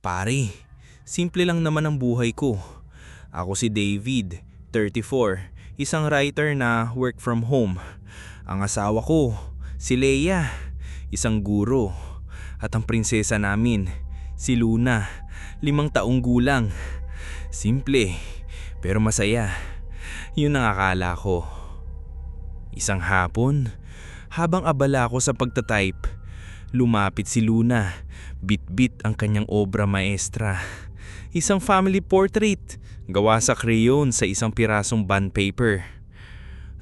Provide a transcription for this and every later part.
Pare, simple lang naman ang buhay ko. Ako si David, 34, isang writer na work from home. Ang asawa ko, si Leia, isang guro. At ang prinsesa namin, si Luna, limang taong gulang. Simple, pero masaya. Yun ang akala ko. Isang hapon, habang abala ako sa pagtatype, lumapit si Luna, bit-bit ang kanyang obra maestra. Isang family portrait, gawa sa crayon sa isang pirasong bond paper.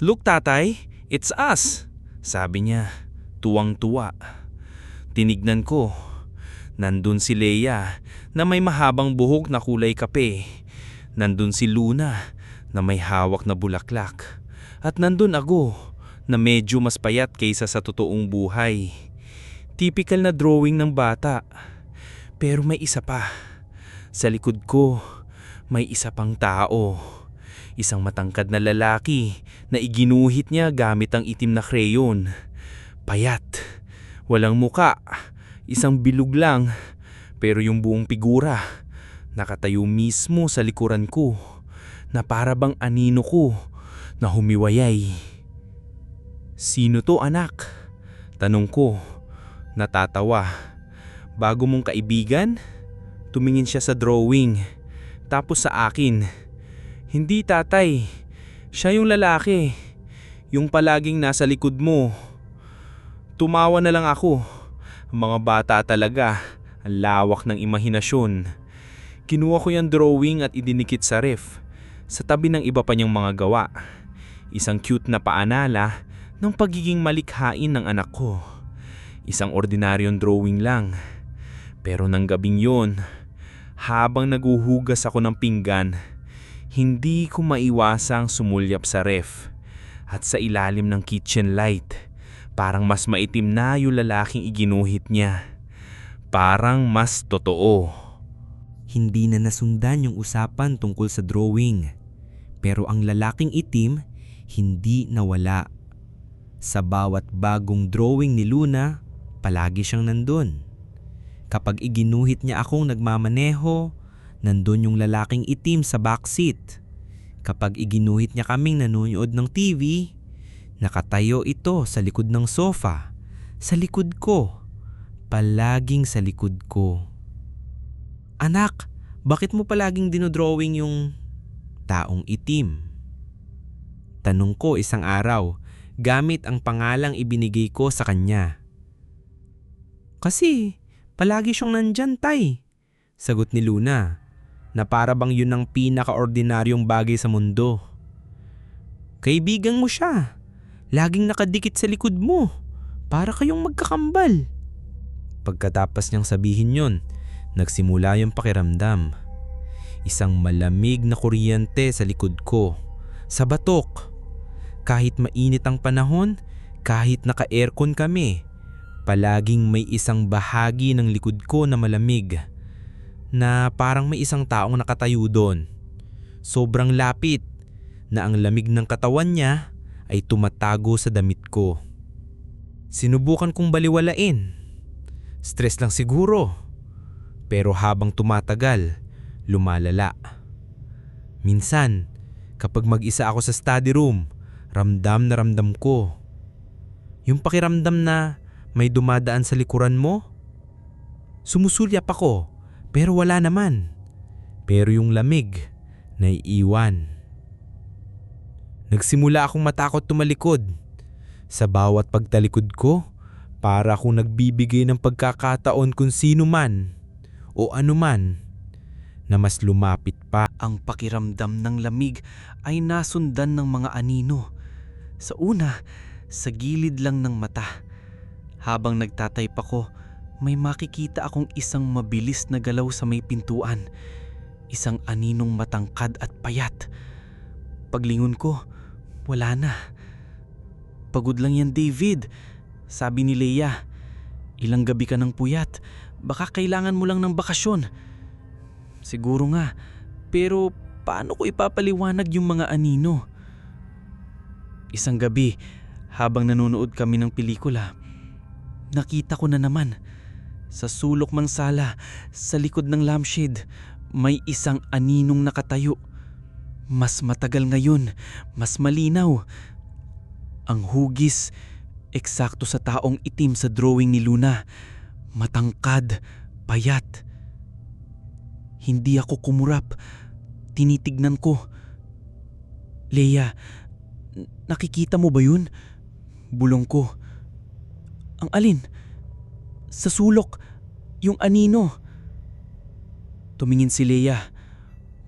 Look tatay, it's us, sabi niya, tuwang-tuwa. Tinignan ko, nandun si Leia na may mahabang buhok na kulay kape. Nandun si Luna na may hawak na bulaklak. At nandun ako na medyo mas payat kaysa sa totoong buhay. Typical na drawing ng bata. Pero may isa pa. Sa likod ko, may isa pang tao. Isang matangkad na lalaki na iginuhit niya gamit ang itim na crayon. Payat. Walang muka. Isang bilog lang. Pero yung buong figura, nakatayo mismo sa likuran ko na para bang anino ko na humiwayay. Sino to anak? Tanong ko, natatawa. Bago mong kaibigan? Tumingin siya sa drawing, tapos sa akin. Hindi tatay, siya yung lalaki. Yung palaging nasa likod mo. Tumawa na lang ako. Mga bata talaga, ang lawak ng imahinasyon. Kinuha ko yung drawing at idinikit sa ref, sa tabi ng iba pa niyang mga gawa. Isang cute na paanala ng pagiging malikhain ng anak ko. Isang ordinaryong drawing lang. Pero nang gabing yon, habang naguhugas ako ng pinggan, hindi ko maiwasang sumulyap sa ref at sa ilalim ng kitchen light. Parang mas maitim na yung lalaking iginuhit niya. Parang mas totoo. Hindi na nasundan yung usapan tungkol sa drawing. Pero ang lalaking itim, hindi nawala. Sa bawat bagong drawing ni Luna, palagi siyang nandun. Kapag iginuhit niya akong nagmamaneho, nandun yung lalaking itim sa backseat. Kapag iginuhit niya kaming nanonood ng TV, nakatayo ito sa likod ng sofa. Sa likod ko. Palaging sa likod ko. Anak, bakit mo palaging dinodrawing yung taong itim? Tanong ko isang araw gamit ang pangalang ibinigay ko sa kanya. Kasi palagi siyang nandyan tay, sagot ni Luna na para bang yun ang pinaka-ordinaryong bagay sa mundo. Kaibigan mo siya, laging nakadikit sa likod mo, para kayong magkakambal. Pagkatapos niyang sabihin yon, nagsimula yung pakiramdam. Isang malamig na kuryente sa likod ko, sa batok. Kahit mainit ang panahon, kahit naka-aircon kami, palaging may isang bahagi ng likod ko na malamig na parang may isang taong nakatayo doon. Sobrang lapit na ang lamig ng katawan niya ay tumatago sa damit ko. Sinubukan kong baliwalain. Stress lang siguro. Pero habang tumatagal, lumalala. Minsan, kapag mag-isa ako sa study room, ramdam na ramdam ko. Yung pakiramdam na may dumadaan sa likuran mo? Sumusulyap ako pero wala naman. Pero yung lamig, naiiwan. Nagsimula akong matakot tumalikod. Sa bawat pagtalikod ko, para akong nagbibigay ng pagkakataon kung sino man o anuman na mas lumapit pa. Ang pakiramdam ng lamig ay nasundan ng mga anino. Sa una, sa gilid lang ng mata. Habang nagtatype ako, may makikita akong isang mabilis na galaw sa may pintuan. Isang aninong matangkad at payat. Paglingon ko, wala na. Pagod lang yan David, sabi ni Leia. Ilang gabi ka ng puyat, baka kailangan mo lang ng bakasyon. Siguro nga, pero paano ko ipapaliwanag yung mga anino? Isang gabi, habang nanonood kami ng pelikula, nakita ko na naman Sa sulok mang sala, sa likod ng lampshade, may isang aninong nakatayo. Mas matagal ngayon, mas malinaw. Ang hugis, eksakto sa taong itim sa drawing ni Luna. Matangkad, payat. Hindi ako kumurap. Tinitignan ko. Leia, nakikita mo ba yun? Bulong ko. Ang alin? Sa sulok, yung anino. Tumingin si Leia.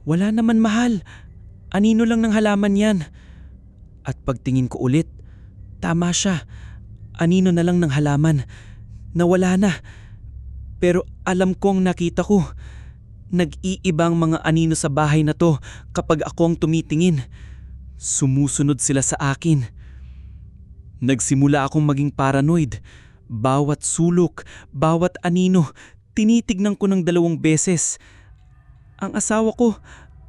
Wala naman mahal. Anino lang ng halaman yan. At pagtingin ko ulit, tama siya. Anino na lang ng halaman. Nawala na. Pero alam kong nakita ko. Nag-iibang mga anino sa bahay na to kapag ako ang tumitingin. Sumusunod sila sa akin. Nagsimula akong maging paranoid. Bawat sulok, bawat anino, tinitignan ko ng dalawang beses. Ang asawa ko,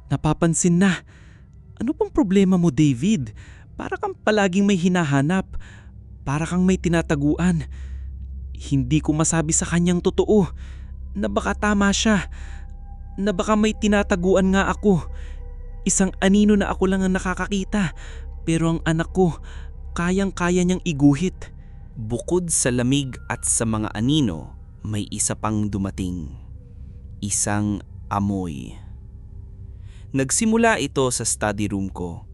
napapansin na. Ano pang problema mo, David? Para kang palaging may hinahanap. Para kang may tinataguan. Hindi ko masabi sa kanyang totoo na baka tama siya. Na baka may tinataguan nga ako. Isang anino na ako lang ang nakakakita. Pero ang anak ko, kayang-kaya niyang iguhit. Bukod sa lamig at sa mga anino, may isa pang dumating. Isang amoy. Nagsimula ito sa study room ko.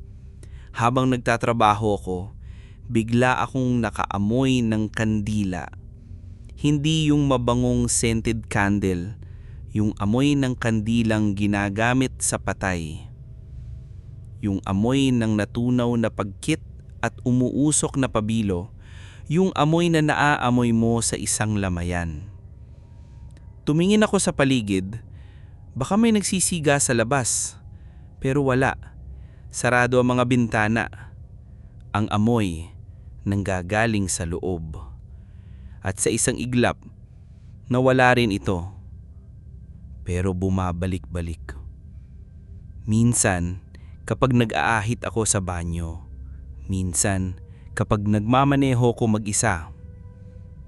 Habang nagtatrabaho ako, bigla akong nakaamoy ng kandila. Hindi yung mabangong scented candle, yung amoy ng kandilang ginagamit sa patay. Yung amoy ng natunaw na pagkit at umuusok na pabilo, yung amoy na naaamoy mo sa isang lamayan. Tumingin ako sa paligid, baka may nagsisiga sa labas, pero wala. Sarado ang mga bintana. Ang amoy nanggagaling sa loob. At sa isang iglap, nawala rin ito. Pero bumabalik-balik. Minsan, kapag nag-aahit ako sa banyo, minsan kapag nagmamaneho ko mag-isa,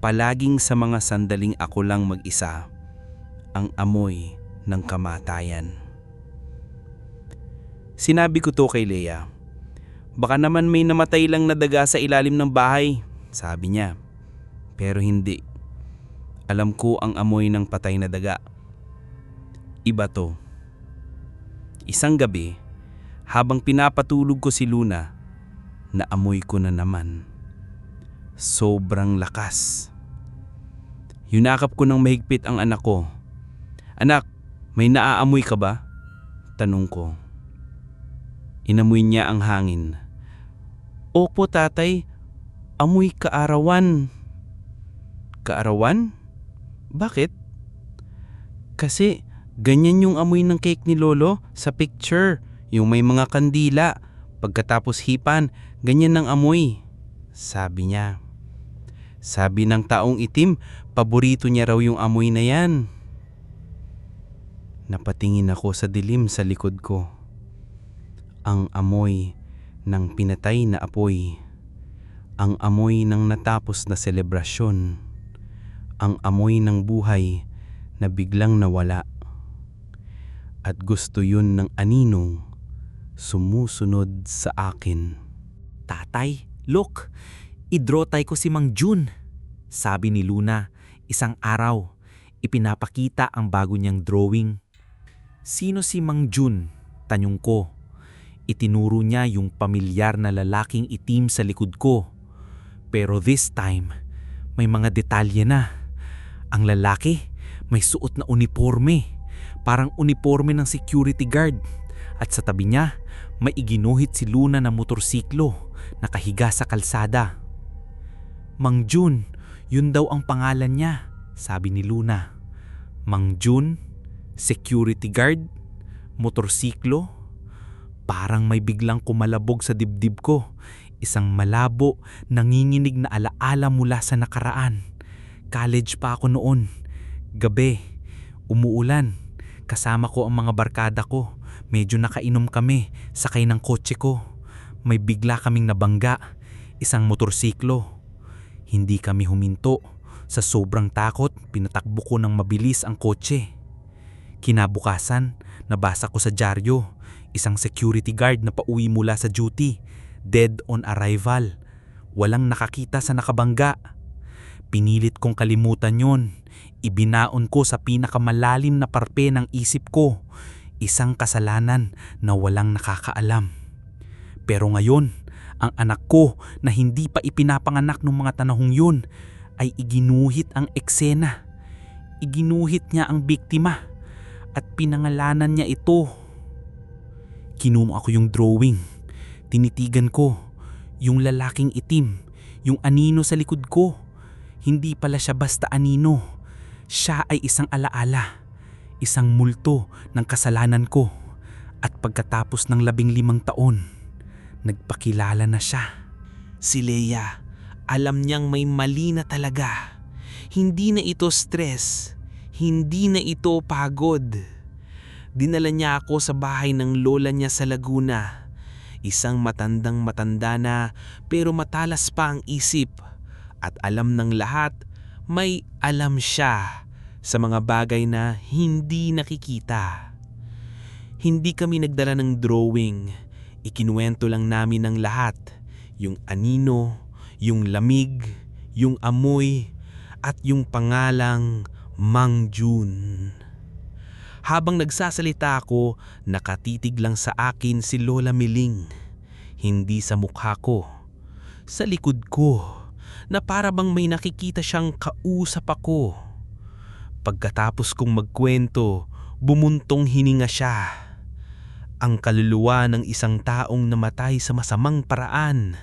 palaging sa mga sandaling ako lang mag-isa, ang amoy ng kamatayan. Sinabi ko to kay Leia. Baka naman may namatay lang na daga sa ilalim ng bahay, sabi niya. Pero hindi. Alam ko ang amoy ng patay na daga. Iba to. Isang gabi, habang pinapatulog ko si Luna, naamoy ko na naman. Sobrang lakas. Yunakap ko ng mahigpit ang anak ko. Anak, may naaamoy ka ba? Tanong ko. Inamoy niya ang hangin. Opo tatay, amoy kaarawan. Kaarawan? Bakit? Kasi ganyan yung amoy ng cake ni Lolo sa picture, yung may mga kandila. Pagkatapos hipan, ganyan ang amoy. Sabi niya. Sabi ng taong itim, paborito niya raw yung amoy na yan. Napatingin ako sa dilim sa likod ko. Ang amoy ng pinatay na apoy. Ang amoy ng natapos na selebrasyon. Ang amoy ng buhay na biglang nawala. At gusto yun ng aninong sumusunod sa akin. Tatay, look, idrotay ko si Mang Jun. Sabi ni Luna, isang araw, ipinapakita ang bago niyang drawing. Sino si Mang Jun? Tanyong ko. Itinuro niya yung pamilyar na lalaking itim sa likod ko. Pero this time, may mga detalye na. Ang lalaki, may suot na uniforme. Parang uniforme ng security guard. At sa tabi niya, may iginuhit si Luna na motorsiklo, nakahiga sa kalsada. Mang Jun, yun daw ang pangalan niya, sabi ni Luna. Mang Jun, security guard, motorsiklo. Parang may biglang kumalabog sa dibdib ko. Isang malabo, nanginginig na alaala mula sa nakaraan. College pa ako noon. Gabi, umuulan. Kasama ko ang mga barkada ko. Medyo nakainom kami, sakay ng kotse ko. May bigla kaming nabangga, isang motorsiklo. Hindi kami huminto. Sa sobrang takot, pinatakbo ko ng mabilis ang kotse. Kinabukasan, nabasa ko sa dyaryo, isang security guard na pauwi mula sa duty, dead on arrival. Walang nakakita sa nakabangga. Pinilit kong kalimutan yon. Ibinaon ko sa pinakamalalim na parpe ng isip ko, isang kasalanan na walang nakakaalam. Pero ngayon, ang anak ko na hindi pa ipinapanganak ng mga tanahong yun ay iginuhit ang eksena. Iginuhit niya ang biktima at pinangalanan niya ito. Kinumo ako yung drawing. Tinitigan ko yung lalaking itim, yung anino sa likod ko. Hindi pala siya basta anino. Siya ay isang alaala, isang multo ng kasalanan ko. At pagkatapos ng labing limang taon, nagpakilala na siya. Si Leia, alam niyang may mali na talaga. Hindi na ito stress. Hindi na ito pagod. Dinala niya ako sa bahay ng lola niya sa Laguna. Isang matandang matanda na pero matalas pa ang isip. At alam ng lahat, may alam siya sa mga bagay na hindi nakikita. Hindi kami nagdala ng drawing. Ikinuwento lang namin ng lahat. Yung anino, yung lamig, yung amoy, at yung pangalang Mang Jun. Habang nagsasalita ako, nakatitig lang sa akin si Lola Miling. Hindi sa mukha ko, sa likod ko, na para bang may nakikita siyang kausap ako. Pagkatapos kong magkwento, bumuntong hininga siya. Ang kaluluwa ng isang taong namatay sa masamang paraan.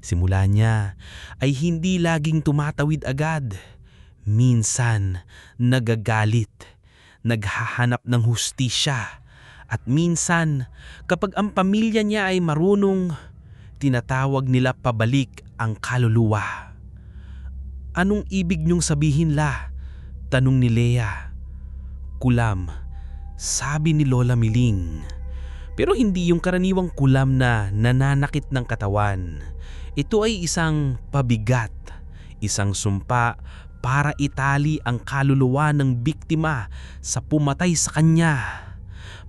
Simula niya ay hindi laging tumatawid agad. Minsan nagagalit, naghahanap ng hustisya. At minsan kapag ang pamilya niya ay marunong, tinatawag nila pabalik ang kaluluwa. Anong ibig niyong sabihin la? Tanong ni Lea. Kulam, sabi ni Lola Miling. Pero hindi yung karaniwang kulam na nananakit ng katawan. Ito ay isang pabigat, isang sumpa para itali ang kaluluwa ng biktima sa pumatay sa kanya.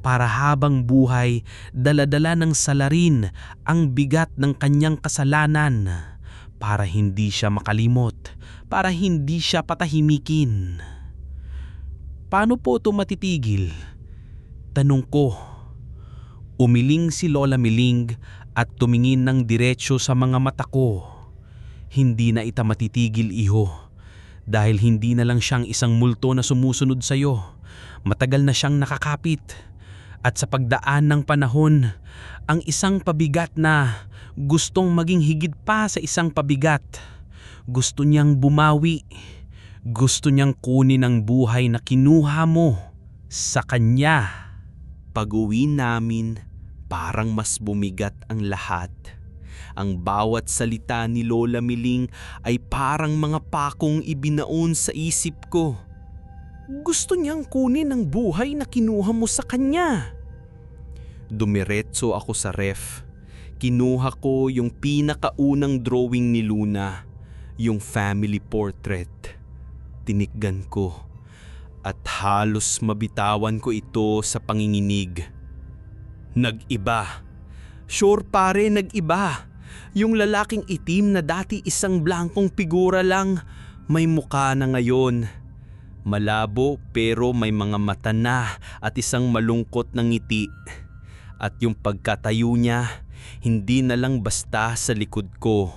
Para habang buhay, daladala ng salarin ang bigat ng kanyang kasalanan. Para hindi siya makalimot, para hindi siya patahimikin. Paano po ito matitigil? Tanong ko. Umiling si Lola Miling at tumingin ng diretsyo sa mga mata ko. Hindi na ita matitigil iho. Dahil hindi na lang siyang isang multo na sumusunod sa iyo. Matagal na siyang nakakapit. At sa pagdaan ng panahon, ang isang pabigat na gustong maging higit pa sa isang pabigat. Gusto niyang bumawi. Gusto niyang kunin ang buhay na kinuha mo sa kanya. Pag-uwi namin, parang mas bumigat ang lahat. Ang bawat salita ni Lola Miling ay parang mga pakong ibinaon sa isip ko. Gusto niyang kunin ang buhay na kinuha mo sa kanya. Dumiretso ako sa ref. Kinuha ko yung pinakaunang drawing ni Luna, yung family portrait. Tinikgan ko at halos mabitawan ko ito sa panginginig. Nag-iba. Sure pare, nag-iba. Yung lalaking itim na dati isang blankong figura lang, may muka na ngayon. Malabo pero may mga mata na at isang malungkot na ngiti. At yung pagkatayo niya, hindi na lang basta sa likod ko.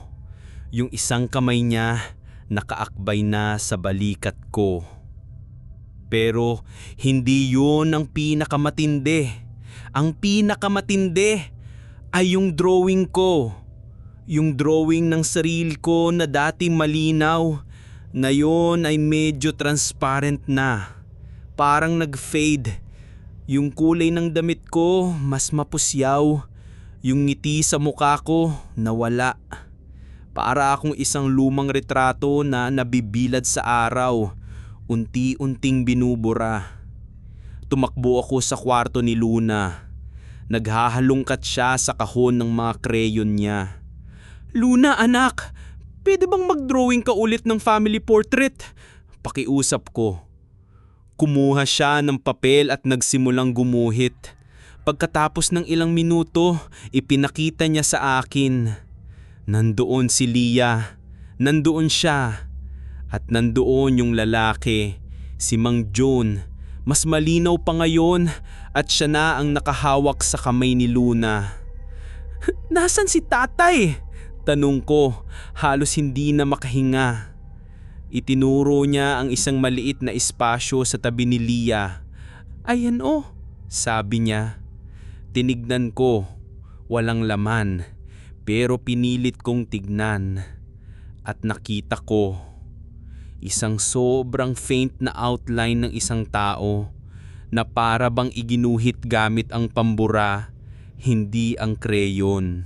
Yung isang kamay niya, nakaakbay na sa balikat ko. Pero hindi yun ang pinakamatindi. Ang pinakamatindi ay yung drawing ko. Yung drawing ng sarili ko na dati malinaw, na yon ay medyo transparent na. Parang nag-fade. Yung kulay ng damit ko mas mapusyaw. Yung ngiti sa mukha ko nawala. Para akong isang lumang retrato na nabibilad sa araw. Unti-unting binubura. Tumakbo ako sa kwarto ni Luna. Naghahalungkat siya sa kahon ng mga kreyon niya. Luna anak, pwede bang mag-drawing ka ulit ng family portrait? Pakiusap ko. Kumuha siya ng papel at nagsimulang gumuhit. Pagkatapos ng ilang minuto, ipinakita niya sa akin. Nandoon si Lia. Nandoon siya. At nandoon yung lalaki, si Mang John. Mas malinaw pa ngayon at siya na ang nakahawak sa kamay ni Luna. Nasaan si tatay? Tanong ko, halos hindi na makahinga. Itinuro niya ang isang maliit na espasyo sa tabi ni Lia. Ayan oh, sabi niya. Tinignan ko, walang laman, pero pinilit kong tignan. At nakita ko, isang sobrang faint na outline ng isang tao na para bang iginuhit gamit ang pambura, hindi ang kreyon.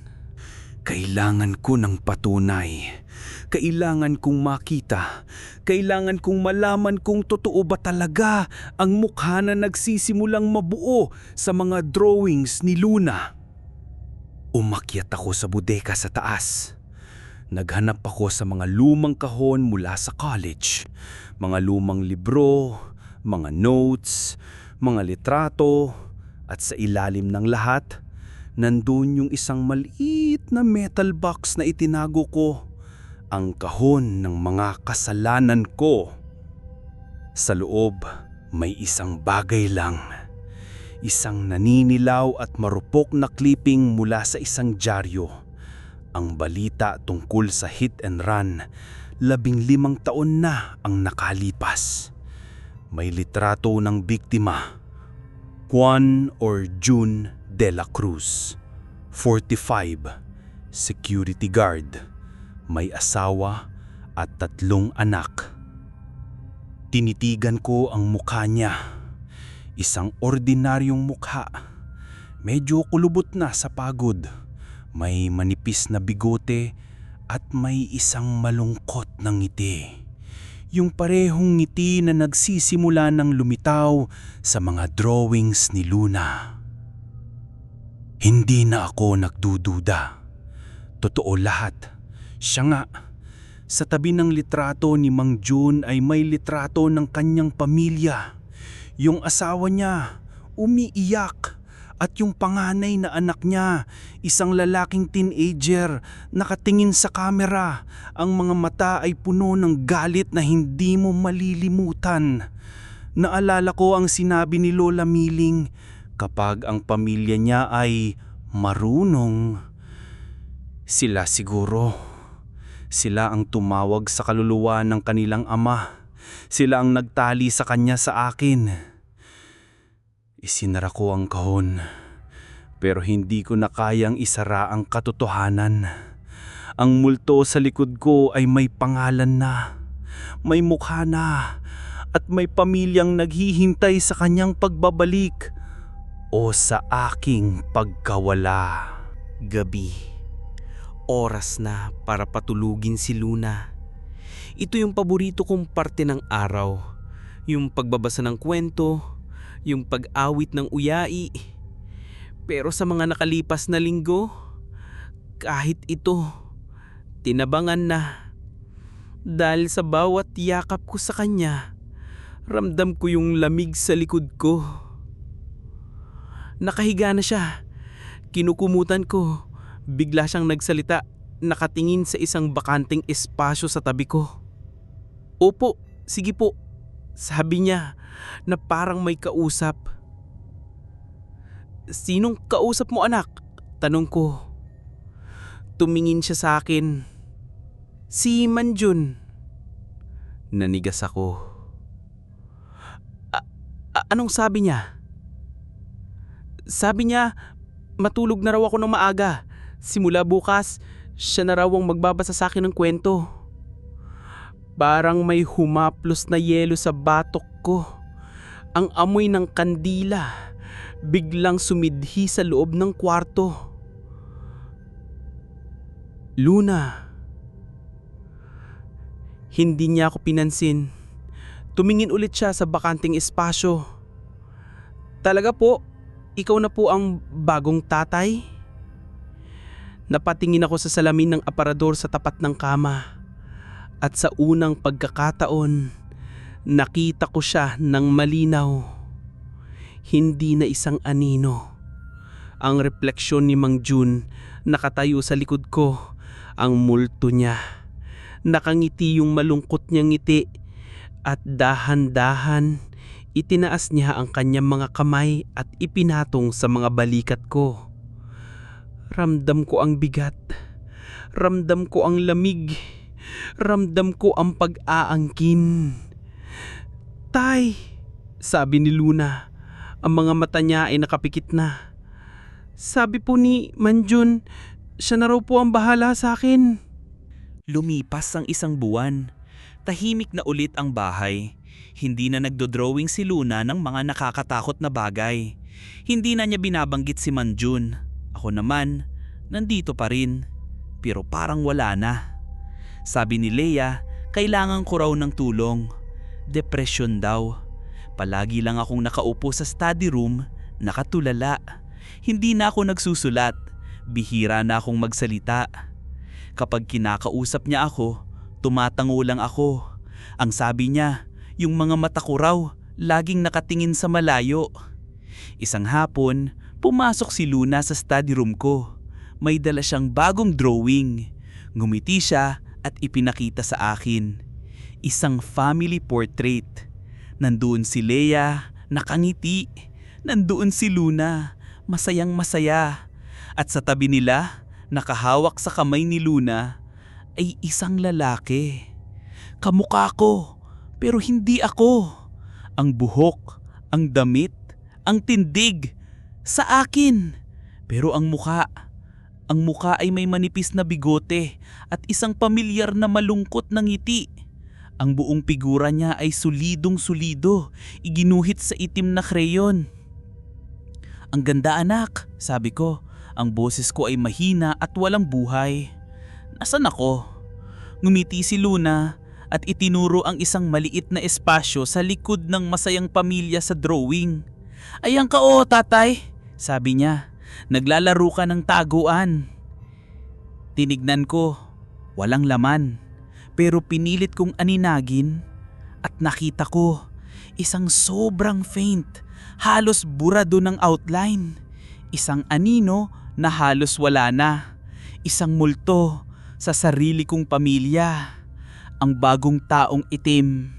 Kailangan ko ng patunay. Kailangan kong makita. Kailangan kong malaman kung totoo ba talaga ang mukha na nagsisimulang mabuo sa mga drawings ni Luna. Umakyat ako sa bodega sa taas. Naghanap ako sa mga lumang kahon mula sa college. Mga lumang libro, mga notes, mga litrato, at sa ilalim ng lahat, nandun yung isang maliit na metal box na itinago ko, ang kahon ng mga kasalanan ko. Sa loob, may isang bagay lang. Isang naninilaw at marupok na clipping mula sa isang dyaryo. Ang balita tungkol sa hit and run, labing limang taon na ang nakalipas. May litrato ng biktima, Juan or June de la Cruz, 45, security guard, may asawa at tatlong anak. Tinitigan ko ang mukha niya, isang ordinaryong mukha. Medyo kulubot na sa pagod, may manipis na bigote at may isang malungkot na ngiti. Yung parehong ngiti na nagsisimula ng lumitaw sa mga drawings ni Luna. Hindi na ako nagdududa. Totoo lahat. Siya nga. Sa tabi ng litrato ni Mang June ay may litrato ng kanyang pamilya. Yung asawa niya, umiiyak. At yung panganay na anak niya, isang lalaking teenager, nakatingin sa kamera. Ang mga mata ay puno ng galit na hindi mo malilimutan. Naalala ko ang sinabi ni Lola Miling, kapag ang pamilya niya ay marunong. Sila siguro. Sila ang tumawag sa kaluluwa ng kanilang ama. Sila ang nagtali sa kanya sa akin. Isinara ko ang kahon, pero hindi ko na kayang isara ang katotohanan. Ang multo sa likod ko ay may pangalan na, may mukha na, at may pamilyang naghihintay sa kanyang pagbabalik o sa aking pagkawala. Gabi. Oras na para patulugin si Luna. Ito yung paborito kong parte ng araw. Yung pagbabasa ng kwento, yung pag-awit ng uyai. Pero sa mga nakalipas na linggo, kahit ito, tinabangan na. Dahil sa bawat yakap ko sa kanya, ramdam ko yung lamig sa likod ko. Nakahiga na siya. Kinukumutan ko. Bigla siyang nagsalita, nakatingin sa isang bakanting espasyo sa tabi ko. Opo, sige po. Sabi niya na parang may kausap. Sinong kausap mo anak? Tanong ko. Tumingin siya sa akin. Si Manjun. Nanigas ako. A- a- anong sabi niya? Sabi niya, matulog na raw ako ng maaga. Simula bukas, siya na raw ang magbabasa sa akin ng kwento. Parang may humaplos na yelo sa batok ko. Ang amoy ng kandila biglang sumidhi sa loob ng kwarto. Luna. Hindi niya ako pinansin. Tumingin ulit siya sa bakanting espasyo. Talaga po, ikaw na po ang bagong tatay? Napatingin ako sa salamin ng aparador sa tapat ng kama. At sa unang pagkakataon, nakita ko siya ng malinaw. Hindi na isang anino. Ang refleksyon ni Mang Jun nakatayo sa likod ko, ang multo niya. Nakangiti yung malungkot niyang ngiti at dahan-dahan itinaas niya ang kanyang mga kamay at ipinatong sa mga balikat ko. Ramdam ko ang bigat. Ramdam ko ang lamig. Ramdam ko ang pag-aangkin. Tay, sabi ni Luna. Ang mga mata niya ay nakapikit na. Sabi po ni Manjun, siya na raw po ang bahala sa akin. Lumipas ang isang buwan. Tahimik na ulit ang bahay. Hindi na nagdo-drawing si Luna ng mga nakakatakot na bagay. Hindi na niya binabanggit si Manjun. Ako naman, nandito pa rin. Pero parang wala na. Sabi ni Leia, kailangan ko raw ng tulong. Depression daw. Palagi lang akong nakaupo sa study room, nakatulala. Hindi na ako nagsusulat. Bihira na akong magsalita. Kapag kinakausap niya ako, tumatango lang ako. Ang sabi niya, yung mga mata ko raw, laging nakatingin sa malayo. Isang hapon, pumasok si Luna sa study room ko. May dala siyang bagong drawing. Ngumiti siya at ipinakita sa akin. Isang family portrait. Nandoon si Leia, nakangiti. Nandoon si Luna, masayang masaya. At sa tabi nila, nakahawak sa kamay ni Luna, ay isang lalaki. Kamukha ko, pero hindi ako. Ang buhok, ang damit, ang tindig, sa akin. Pero ang muka, ang muka ay may manipis na bigote at isang pamilyar na malungkot na ngiti. Ang buong figura niya ay solidong solido, iginuhit sa itim na kreyon. Ang ganda anak, sabi ko. Ang boses ko ay mahina at walang buhay. Nasaan ako? Ngumiti si Luna at itinuro ang isang maliit na espasyo sa likod ng masayang pamilya sa drawing. Ayan ka oh, tatay, sabi niya. Naglalaro ka ng taguan. Tinignan ko, walang laman. Pero pinilit kong aninagin at nakita ko isang sobrang faint, halos burado ng outline. Isang anino na halos wala na. Isang multo sa sarili kong pamilya. Ang bagong taong itim.